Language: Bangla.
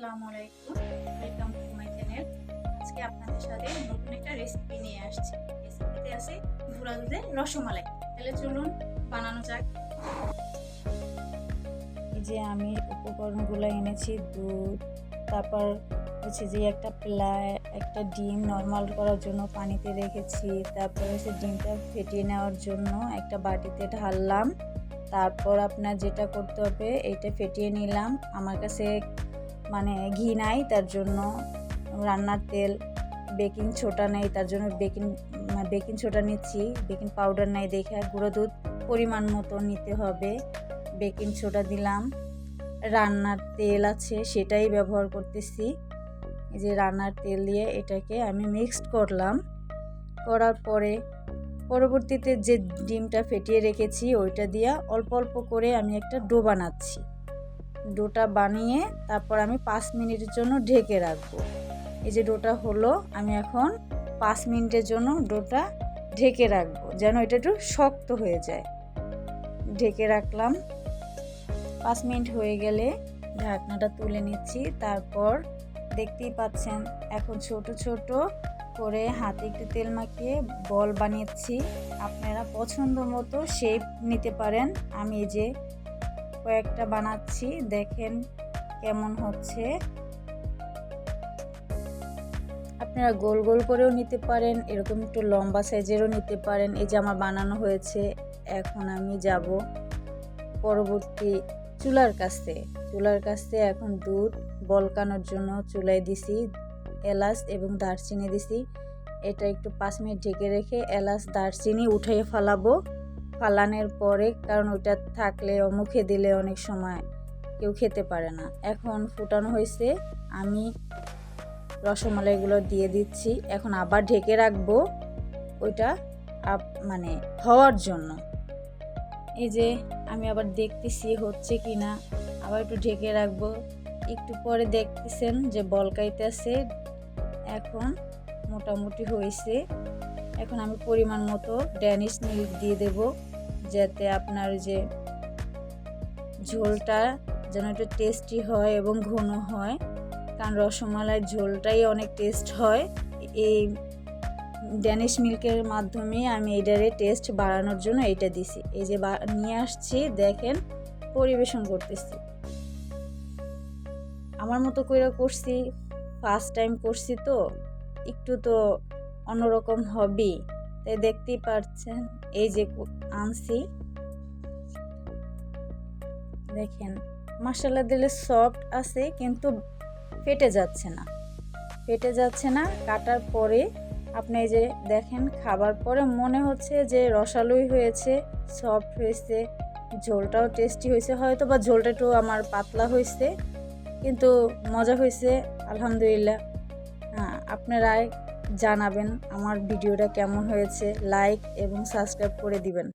আসসালামু আলাইকুম। ওয়েলকাম টু মাই চ্যানেল আজকে আপনাদের সাথে নতুন একটা রেসিপি নিয়ে আসছি। রেসিপিতে আছে গুঁড়া দুধের রসমালাই। তাহলে চলুন বানানো যাক। এই যে আমি উপকরণগুলো এনেছি, দুধ, তারপর হচ্ছে যে একটা প্লা একটা ডিম নর্মাল করার জন্য পানিতে রেখেছি। তারপর হচ্ছে ডিমটা ফেটিয়ে নেওয়ার জন্য একটা বাটিতে ঢাললাম। তারপর আপনার যেটা করতে হবে এইটা ফেটিয়ে নিলাম। আমার কাছে মানে ঘি নাই, তার জন্য রান্নার তেল, বেকিং ছোটা নেই, তার জন্য বেকিং বেকিং ছোটা নিচ্ছি, বেকিং পাউডার নেই দেখে গুঁড়ো দুধ পরিমাণ মতো নিতে হবে। বেকিং সোডা দিলাম, রান্নার তেল আছে সেটাই ব্যবহার করতেছি। যে রান্নার তেল দিয়ে এটাকে আমি মিক্সড করলাম, করার পরে পরবর্তীতে যে ডিমটা ফেটিয়ে রেখেছি, ওইটা দিয়ে অল্প অল্প করে আমি একটা ডো বানাচ্ছি। ডোটা বানিয়ে তারপর আমি পাঁচ মিনিটের জন্য ঢেকে রাখব। এই যে ডোটা হলো, আমি এখন পাঁচ মিনিটের জন্য ডোটা ঢেকে রাখব, যেন এটা একটু শক্ত হয়ে যায়। ঢেকে রাখলাম। পাঁচ মিনিট হয়ে গেলে ঢাকনাটা তুলে নিচ্ছি। তারপর দেখতেই পাচ্ছেন, এখন ছোট ছোট করে হাতে একটু তেল মাখিয়ে বল বানিয়েছি। আপনারা পছন্দ মতো শেপ নিতে পারেন। আমি এই যে কয়েকটা বানাচ্ছি, দেখেন কেমন হচ্ছে। আপনারা গোল গোল করেও নিতে পারেন, এরকম একটু লম্বা সাইজেরও নিতে পারেন। এই যে আমার বানানো হয়েছে, এখন আমি যাব পরবর্তী চুলার কাছে। চুলার কাছে এখন দুধ বলকানোর জন্য চুলায় দিছি, এলাচ এবং দারচিনি দিছি। এটা একটু পাঁচ মিনিট ঢেকে রেখে এলাচ, দারচিনি উঠিয়ে ফালাবো। ফালানোর পরে, কারণ ওইটা থাকলে মুখে দিলে অনেক সময় কেউ খেতে পারে না। এখন ফুটানো হয়েছে, আমি রসমালাইগুলো দিয়ে দিচ্ছি। এখন আবার ঢেকে রাখব ওইটা মানে হওয়ার জন্য। এই যে আমি আবার দেখতেছি হচ্ছে কি না আবার একটু ঢেকে রাখব। একটু পরে দেখতেছেন যে বলকাইতেছে এখন মোটামুটি হয়েছে। এখন আমি পরিমাণ মতো ড্যানিশ মিল্ক দিয়ে দেব। যাতে আপনার যে ঝোলটা যেন একটু টেস্টি হয় এবং ঘন হয়। কারণ রসমালাইয়ের ঝোলটাই অনেক টেস্ট হয়। এই ড্যানিশ মিল্কের মাধ্যমে আমি এটারে টেস্ট বাড়ানোর জন্য এইটা দিছি। এই যে নিয়ে আসছি, দেখেন, পরিবেশন করতেছি। আমার মতো করে করছি ফার্স্ট টাইম করছি তো, একটু তো অন্যরকম হবেই। তাই দেখতেই পাচ্ছেন এই যে আনছি। দেখেন মশলা দিলে সফট আছে, কিন্তু ফেটে যাচ্ছে না। ফেটে যাচ্ছে না, কাটার পরে আপনি এই যে দেখেন, খাবার পরে মনে হচ্ছে যে রসালোই হয়েছে সফট হয়েছে, ঝোলটাও টেস্টি হয়েছে, হয়তো বা ঝোলটা একটু আমার পাতলা হয়েছে, কিন্তু মজা হয়েছে, আলহামদুলিল্লাহ। হ্যাঁ আপনারাই জানাবেন আমার ভিডিওটা কেমন হয়েছে লাইক এবং সাবস্ক্রাইব করে দিবেন।